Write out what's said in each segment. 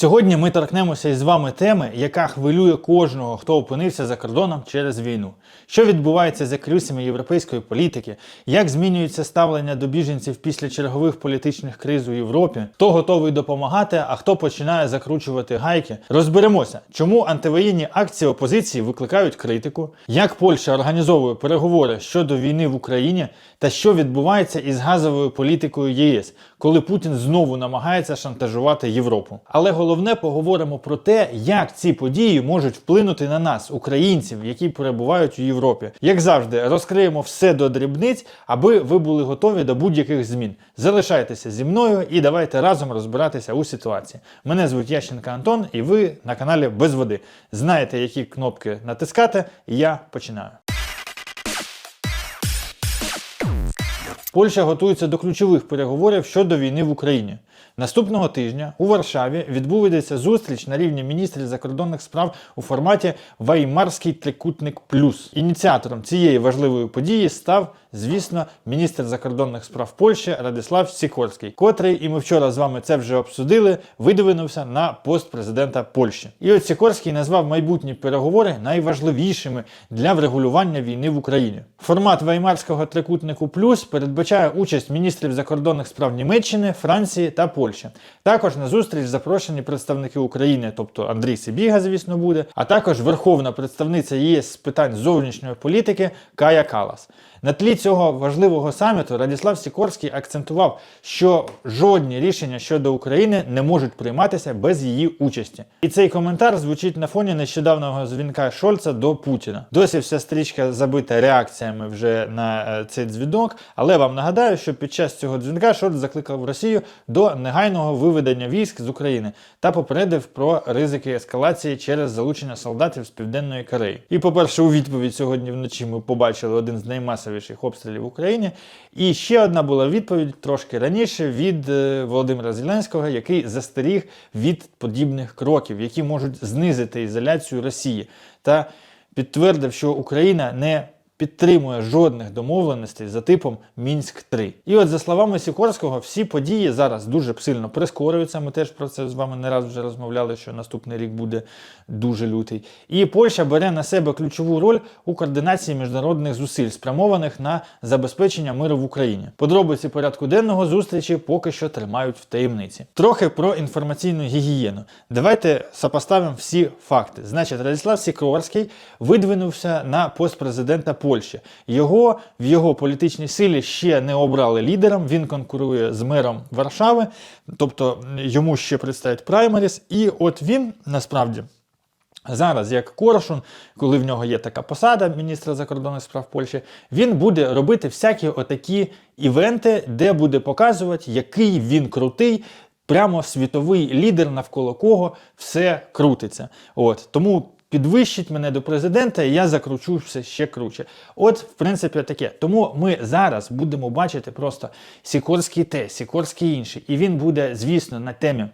Сьогодні ми торкнемося із вами теми, яка хвилює кожного, хто опинився за кордоном через війну. Що відбувається за крюсями європейської політики, як змінюється ставлення до біженців після чергових політичних криз у Європі, хто готовий допомагати, а хто починає закручувати гайки. Розберемося, чому антивоєнні акції опозиції викликають критику, як Польща організовує переговори щодо війни в Україні? Та що відбувається із газовою політикою ЄС, коли Путін знову намагається шантажувати Європу. Але головне поговоримо про те, як ці події можуть вплинути на нас, українців, які перебувають у Європі. Як завжди, розкриємо все до дрібниць, аби ви були готові до будь-яких змін. Залишайтеся зі мною і давайте разом розбиратися у ситуації. Мене звуть Ященка Антон, і ви на каналі Без води. Знаєте, які кнопки натискати, і я починаю. Польща готується до ключових переговорів щодо війни в Україні. Наступного тижня у Варшаві відбудеться зустріч на рівні міністрів закордонних справ у форматі Ваймарський трикутник плюс. Ініціатором цієї важливої події став, звісно, міністр закордонних справ Польщі Радислав Сікорський, котрий, і ми вчора з вами це вже обсудили, видвинувся на пост президента Польщі. І от Сікорський назвав майбутні переговори найважливішими для врегулювання війни в Україні. Формат Ваймарського трикутнику плюс передбачає участь міністрів закордонних справ Німеччини, Франції та Польщі. Також на зустріч запрошені представники України, тобто Андрій Сибіга, звісно, буде, а також верховна представниця ЄС з питань зовнішньої політики Кая Калас. На тлі цього важливого саміту Радіслав Сікорський акцентував, що жодні рішення щодо України не можуть прийматися без її участі. І цей коментар звучить на фоні нещодавнього дзвінка Шольца до Путіна. Досі вся стрічка забита реакціями вже на е, цей дзвінок, але вам нагадаю, що під час цього дзвінка Шольц закликав Росію до негайного виведення військ з України та попередив про ризики ескалації через залучення солдатів з Південної Кореї. І, по-перше, у відповідь сьогодні вночі ми побачили один з наймасовіших обстрілів в Україні. І ще одна була відповідь трошки раніше від е, Володимира Зеленського, який застеріг від подібних кроків, які можуть знизити ізоляцію Росії, та підтвердив, що Україна не підтримує жодних домовленостей за типом Мінськ 3 І от за словами Сікорського, всі події зараз дуже сильно прискорюються. Ми теж про це з вами не раз вже розмовляли, що наступний рік буде дуже лютий. І Польща бере на себе ключову роль у координації міжнародних зусиль, спрямованих на забезпечення миру в Україні. Подробиці порядку денного зустрічі поки що тримають в таємниці. Трохи про інформаційну гігієну. Давайте сопоставимо всі факти. Значить, Радіслав Сікорський видвинувся на пост президента. Його в його політичній силі ще не обрали лідером. Він конкурує з мером Варшави, тобто йому ще предстоять праймеріс. І от він насправді. Зараз, як Коршун, коли в нього є така посада міністра закордонних справ Польщі, він буде робити всякі отакі івенти, де буде показувати, який він крутий, прямо світовий лідер, навколо кого все крутиться. От тому підвищить мене до президента, і я все ще круче. От, в принципі, таке. Тому ми зараз будемо бачити просто Сікорський те, Сікорський інший. І він буде, звісно, на темі.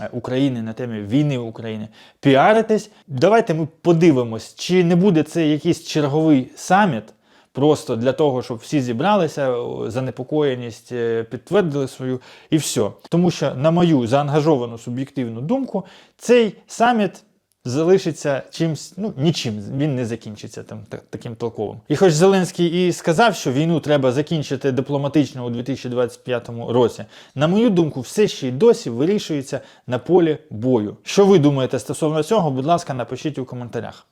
е, України на темі війни України піаритись. Давайте ми подивимось, чи не буде це якийсь черговий саміт, просто для того, щоб всі зібралися, занепокоєність е, підтвердили свою і все. Тому що, на мою заангажовану суб'єктивну думку, цей саміт. Залишиться чимсь, ну нічим, він не закінчиться там та- таким толковим. І хоч Зеленський і сказав, що війну треба закінчити дипломатично у 2025 році, на мою думку, все ще й досі вирішується на полі бою. Що ви думаєте стосовно цього? Будь ласка, напишіть у коментарях.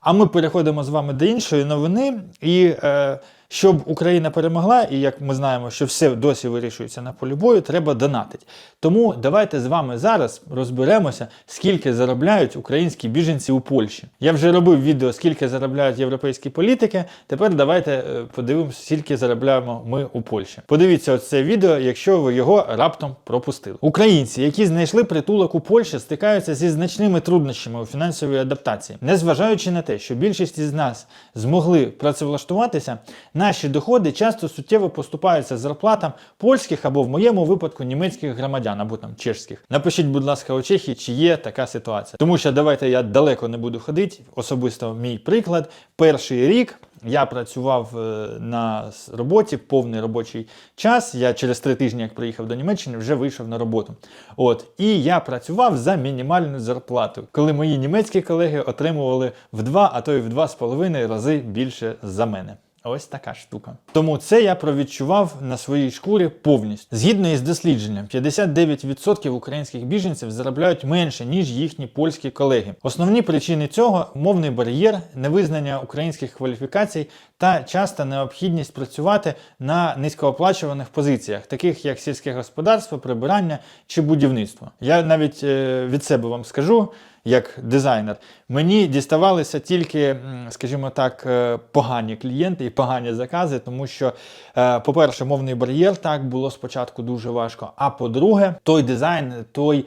А ми переходимо з вами до іншої новини. І е, щоб Україна перемогла, і як ми знаємо, що все досі вирішується на полі бою, треба донатити. Тому давайте з вами зараз розберемося, скільки заробляють українські біженці у Польщі. Я вже робив відео, скільки заробляють європейські політики. Тепер давайте е, подивимося, скільки заробляємо ми у Польщі. Подивіться оце відео, якщо ви його раптом пропустили. Українці, які знайшли притулок у Польщі, стикаються зі значними труднощами у фінансовій адаптації. Незважаючи на те, що більшість із нас змогли працевлаштуватися, наші доходи часто суттєво поступаються зарплатам польських або в моєму випадку німецьких громадян або там чешських. Напишіть, будь ласка, у Чехії, чи є така ситуація. Тому що давайте я далеко не буду ходити. Особисто мій приклад. Перший рік я працював е, на роботі повний робочий час. Я через три тижні, як приїхав до Німеччини, вже вийшов на роботу. От і я працював за мінімальну зарплату, коли мої німецькі колеги отримували в два, а то й в два з половиною рази більше за мене. Ось така штука. Тому це я провідчував на своїй шкурі повністю. Згідно із дослідженням, 59% українських біженців заробляють менше, ніж їхні польські колеги. Основні причини цього мовний бар'єр, невизнання українських кваліфікацій та часта необхідність працювати на низькооплачуваних позиціях, таких як сільське господарство, прибирання чи будівництво. Я навіть е, від себе вам скажу як дизайнер, мені діставалися тільки, скажімо так, е, погані клієнти і погані закази, тому що, е, по-перше, мовний бар'єр так було спочатку дуже важко. А по-друге, той дизайн, той,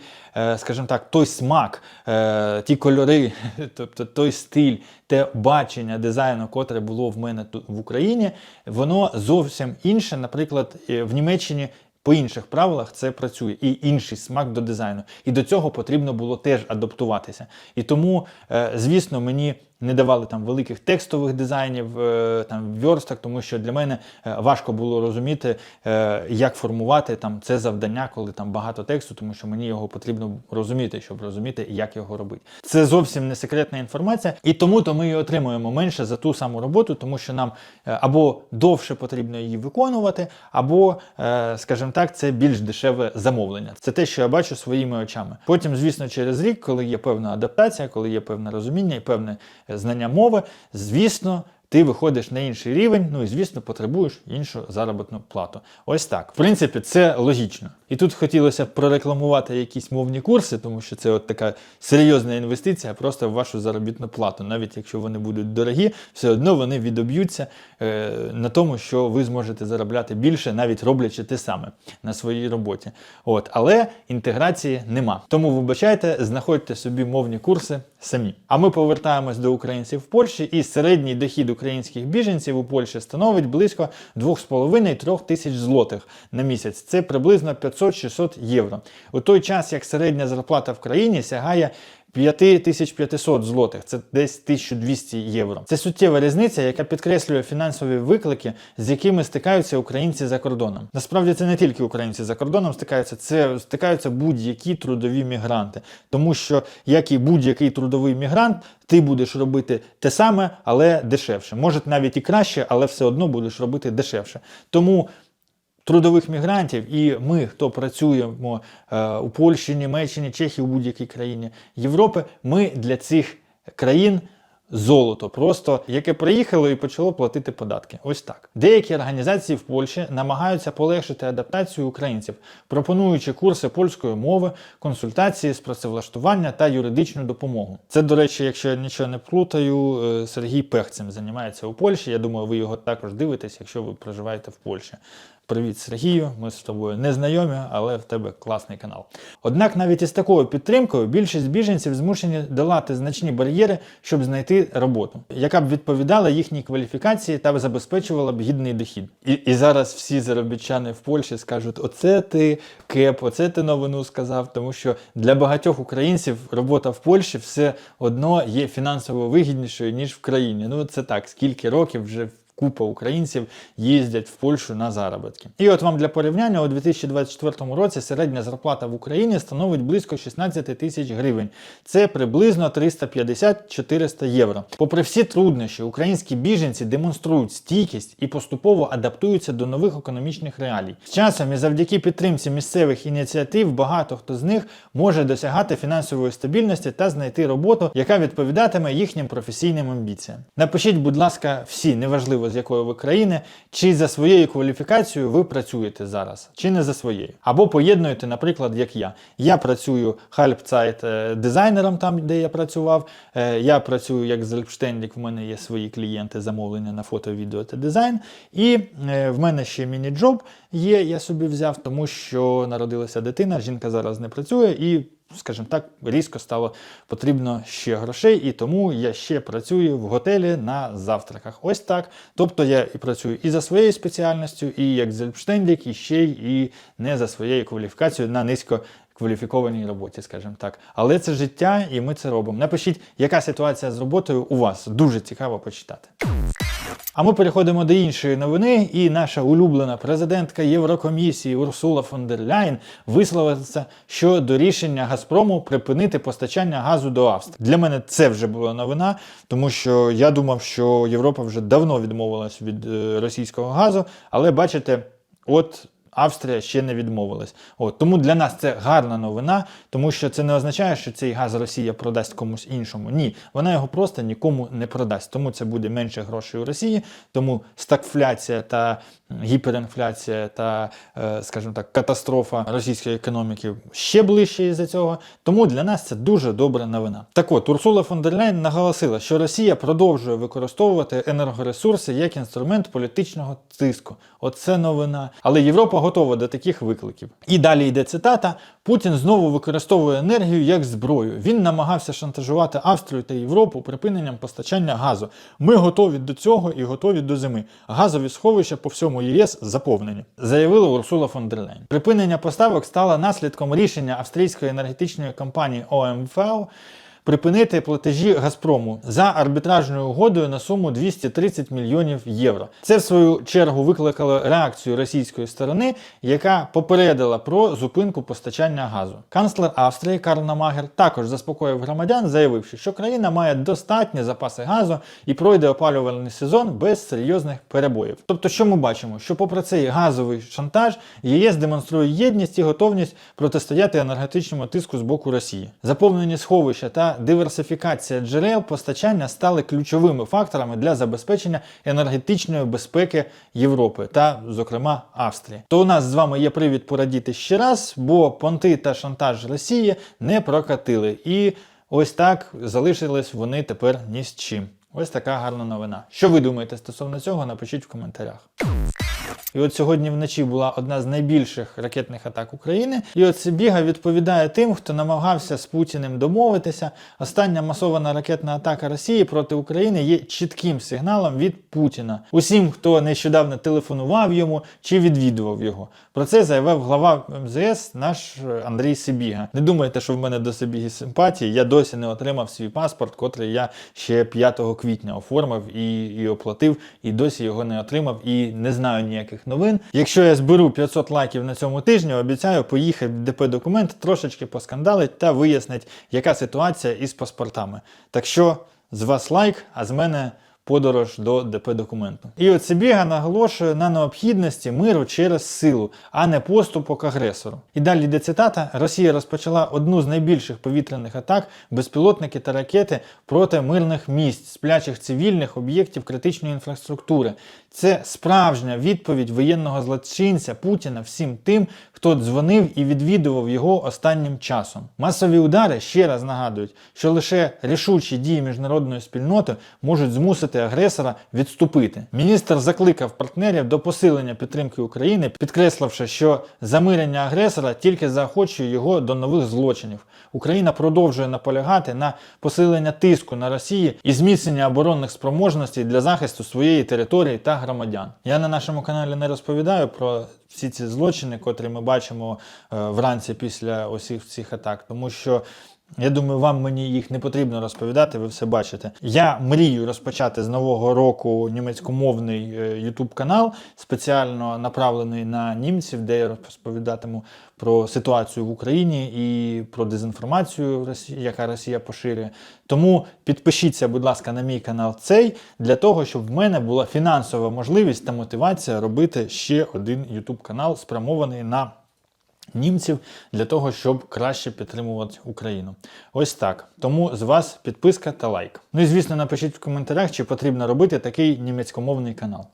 скажімо так, той смак, ті кольори, тобто той стиль, те бачення дизайну, котре було в мене в Україні, воно зовсім інше. Наприклад, е, в Німеччині по інших правилах це працює і інший смак до дизайну. І до цього потрібно було теж адаптуватися. І тому, е, звісно, мені не давали там великих текстових дизайнів, е, там вьорсток, тому що для мене е, важко було розуміти, е, як формувати там це завдання, коли там багато тексту, тому що мені його потрібно розуміти, щоб розуміти, як його робити. Це зовсім не секретна інформація, і тому то ми і отримуємо менше за ту саму роботу, тому що нам або довше потрібно її виконувати, або, скажімо так, це більш дешеве замовлення. Це те, що я бачу своїми очами. Потім, звісно, через рік, коли є певна адаптація, коли є певне розуміння і певне знання мови, звісно. Ти виходиш на інший рівень, ну і звісно, потребуєш іншу заробітну плату. Ось так. В принципі, це логічно. І тут хотілося б прорекламувати якісь мовні курси, тому що це от така серйозна інвестиція просто в вашу заробітну плату. Навіть якщо вони будуть дорогі, все одно вони відоб'ються е, на тому, що ви зможете заробляти більше, навіть роблячи те саме на своїй роботі. От, але інтеграції нема. Тому вибачайте, знаходьте собі мовні курси самі. А ми повертаємось до українців в Польщі, і середній дохід українських біженців у Польщі становить близько 2,5-3 тисяч злотих на місяць. Це приблизно 500-600 євро. У той час, як середня зарплата в країні сягає 5500 злотих, це десь 1200 євро. Це суттєва різниця, яка підкреслює фінансові виклики, з якими стикаються українці за кордоном. Насправді це не тільки українці за кордоном стикаються, це стикаються будь-які трудові мігранти, тому що як і будь-який трудовий мігрант, ти будеш робити те саме, але дешевше. Може навіть і краще, але все одно будеш робити дешевше. Тому трудових мігрантів, і ми, хто працюємо е, у Польщі, Німеччині, Чехії, у будь-якій країні Європи, ми для цих країн. Золото просто, яке приїхало і почало платити податки. Ось так. Деякі організації в Польщі намагаються полегшити адаптацію українців, пропонуючи курси польської мови, консультації з працевлаштування та юридичну допомогу. Це, до речі, якщо я нічого не плутаю, е, Сергій Пех цим займається у Польщі. Я думаю, ви його також дивитесь, якщо ви проживаєте в Польщі. Привіт, Сергію. Ми з тобою не знайомі, але в тебе класний канал. Однак навіть із такою підтримкою більшість біженців змушені долати значні бар'єри, щоб знайти роботу, яка б відповідала їхній кваліфікації та забезпечувала б гідний дохід. І, і зараз всі заробітчани в Польщі скажуть: оце ти кеп, оце ти новину сказав, тому що для багатьох українців робота в Польщі все одно є фінансово вигіднішою ніж в країні. Ну це так, скільки років вже купа українців їздять в Польщу на заробітки. І от вам для порівняння у 2024 році середня зарплата в Україні становить близько 16 тисяч гривень. Це приблизно 350-400 євро. Попри всі труднощі, українські біженці демонструють стійкість і поступово адаптуються до нових економічних реалій. З часом і завдяки підтримці місцевих ініціатив багато хто з них може досягати фінансової стабільності та знайти роботу, яка відповідатиме їхнім професійним амбіціям. Напишіть, будь ласка, всі, неважливо з якої ви країни, чи за своєю кваліфікацією ви працюєте зараз, чи не за своєю. Або поєднуєте, наприклад, як я. Я працюю Halbzeit е, дизайнером там, де я працював. Е, Я працюю як зельпштендік, в мене є свої клієнти, замовлення на фото, відео та дизайн. І е, в мене ще міні-джоб є, я собі взяв, тому що народилася дитина, жінка зараз не працює і. Скажімо так, різко стало потрібно ще грошей, і тому я ще працюю в готелі на завтраках. Ось так. Тобто я і працюю і за своєю спеціальністю, і як зельпштендік, і ще й і не за своєю кваліфікацією на низько кваліфікованій роботі, скажімо так. Але це життя, і ми це робимо. Напишіть, яка ситуація з роботою у вас. Дуже цікаво почитати. А ми переходимо до іншої новини, і наша улюблена президентка Єврокомісії Урсула фон дер Ляйн висловилася щодо рішення Газпрому припинити постачання газу до Австрії. Для мене це вже була новина, тому що я думав, що Європа вже давно відмовилась від е, російського газу, але бачите, от. Австрія ще не відмовилась. От тому для нас це гарна новина, тому що це не означає, що цей газ Росія продасть комусь іншому. Ні, вона його просто нікому не продасть. Тому це буде менше грошей у Росії. Тому стагфляція та гіперінфляція та, е, скажімо так, катастрофа російської економіки ще ближче із-за цього. Тому для нас це дуже добра новина. Так от Урсула фон дер Ляйн наголосила, що Росія продовжує використовувати енергоресурси як інструмент політичного тиску. Оце новина. Але Європа готова до таких викликів. І далі йде цитата: Путін знову використовує енергію як зброю. Він намагався шантажувати Австрію та Європу припиненням постачання газу. Ми готові до цього і готові до зими. Газові сховища по всьому ЄС заповнені, заявила Урсула фон дер Лейн. Припинення поставок стало наслідком рішення австрійської енергетичної компанії ОМВ припинити платежі Газпрому за арбітражною угодою на суму 230 мільйонів євро. Це в свою чергу викликало реакцію російської сторони, яка попередила про зупинку постачання газу. Канцлер Австрії Карл Намагер також заспокоїв громадян, заявивши, що країна має достатні запаси газу і пройде опалювальний сезон без серйозних перебоїв. Тобто, що ми бачимо? Що, попри цей газовий шантаж, ЄС демонструє єдність і готовність протистояти енергетичному тиску з боку Росії. Заповнені сховища та диверсифікація джерел постачання стали ключовими факторами для забезпечення енергетичної безпеки Європи та, зокрема, Австрії. То у нас з вами є привід порадіти ще раз, бо понти та шантаж Росії не прокатили. І ось так залишились вони тепер ні з чим. Ось така гарна новина. Що ви думаєте стосовно цього? Напишіть в коментарях. І от сьогодні вночі була одна з найбільших ракетних атак України. І от Сибіга відповідає тим, хто намагався з Путіним домовитися. Остання масована ракетна атака Росії проти України є чітким сигналом від Путіна. Усім, хто нещодавно телефонував йому чи відвідував його. Про це заявив глава МЗС наш Андрій Сибіга. Не думайте, що в мене до Сибіги симпатії. Я досі не отримав свій паспорт, котрий я ще 5 квітня оформив і, і оплатив, і досі його не отримав, і не знаю ніяких новин. Якщо я зберу 500 лайків на цьому тижні, обіцяю поїхати в ДП документ, трошечки поскандалить та вияснить, яка ситуація із паспортами. Так що з вас лайк, а з мене. Подорож до ДП документу. І от Сибіга наголошує на необхідності миру через силу, а не поступок агресору. І далі йде цитата: Росія розпочала одну з найбільших повітряних атак, безпілотники та ракети проти мирних місць, сплячих цивільних об'єктів критичної інфраструктури. Це справжня відповідь воєнного злочинця Путіна всім тим, хто дзвонив і відвідував його останнім часом. Масові удари ще раз нагадують, що лише рішучі дії міжнародної спільноти можуть змусити агресора відступити. Міністр закликав партнерів до посилення підтримки України, підкресливши, що замирення агресора тільки заохочує його до нових злочинів. Україна продовжує наполягати на посилення тиску на Росії і зміцнення оборонних спроможностей для захисту своєї території та громадян. Я на нашому каналі не розповідаю про всі ці злочини, котрі ми бачимо е, вранці після усіх цих атак, тому що. Я думаю, вам мені їх не потрібно розповідати, ви все бачите. Я мрію розпочати з нового року німецькомовний е, YouTube канал, спеціально направлений на німців, де я розповідатиму про ситуацію в Україні і про дезінформацію, яка Росія поширює. Тому підпишіться, будь ласка, на мій канал цей для того, щоб в мене була фінансова можливість та мотивація робити ще один YouTube канал, спрямований на німців для того, щоб краще підтримувати Україну. Ось так. Тому з вас підписка та лайк. Ну і звісно, напишіть в коментарях, чи потрібно робити такий німецькомовний канал.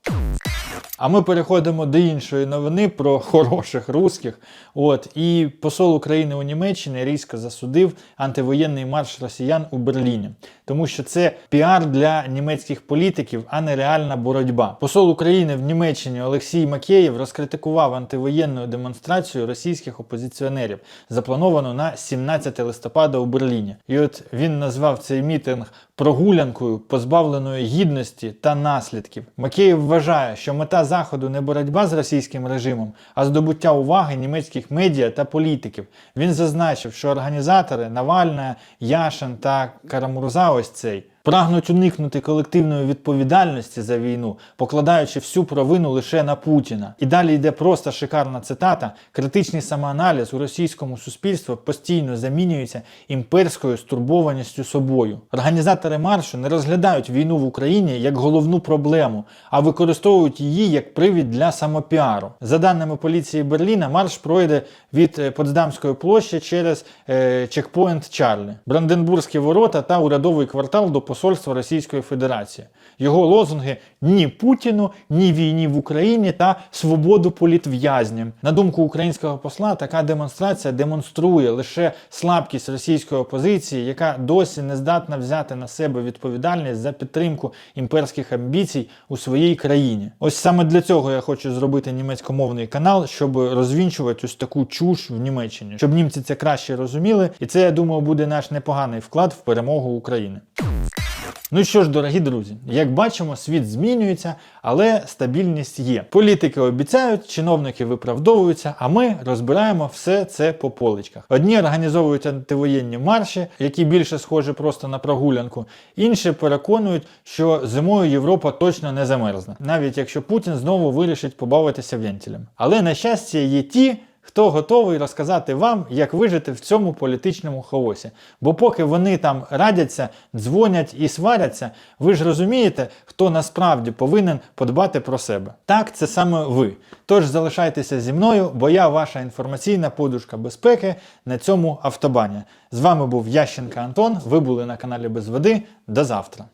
А ми переходимо до іншої новини про хороших русських. От і посол України у Німеччині різко засудив антивоєнний марш росіян у Берліні, тому що це піар для німецьких політиків, а не реальна боротьба. Посол України в Німеччині Олексій Макеєв розкритикував антивоєнну демонстрацію російських опозиціонерів, заплановану на 17 листопада у Берліні. І от він назвав цей мітинг прогулянкою, позбавленою гідності та наслідків. Макеєв вважає, що мета заходу не боротьба з російським режимом, а здобуття уваги німецьких медіа та політиків. Він зазначив, що організатори Навальна, Яшин та Карамурза ось цей прагнуть уникнути колективної відповідальності за війну, покладаючи всю провину лише на Путіна. І далі йде просто шикарна цитата: критичний самоаналіз у російському суспільстві постійно замінюється імперською стурбованістю собою. Організатори маршу не розглядають війну в Україні як головну проблему, а використовують її як привід для самопіару. За даними поліції Берліна, марш пройде від е, Потсдамської площі через е, чекпоінт Чарлі, Бранденбурзькі ворота та урядовий квартал до посольства Російської Федерації. Його лозунги ні Путіну, ні війні в Україні та свободу політв'язням. На думку українського посла, така демонстрація демонструє лише слабкість російської опозиції, яка досі не здатна взяти на себе відповідальність за підтримку імперських амбіцій у своїй країні. Ось саме для цього я хочу зробити німецькомовний канал, щоб розвінчувати ось таку чуш в Німеччині, щоб німці це краще розуміли, і це я думаю буде наш непоганий вклад в перемогу України. Ну що ж, дорогі друзі, як бачимо, світ змінюється, але стабільність є. Політики обіцяють, чиновники виправдовуються, а ми розбираємо все це по поличках. Одні організовують антивоєнні марші, які більше схожі просто на прогулянку, інші переконують, що зимою Європа точно не замерзне, навіть якщо Путін знову вирішить побавитися вентилем. Але на щастя є ті. Хто готовий розказати вам, як вижити в цьому політичному хаосі? Бо поки вони там радяться, дзвонять і сваряться, ви ж розумієте, хто насправді повинен подбати про себе. Так, це саме ви. Тож залишайтеся зі мною, бо я ваша інформаційна подушка безпеки на цьому автобані. З вами був Ященка Антон. Ви були на каналі Без Води. До завтра.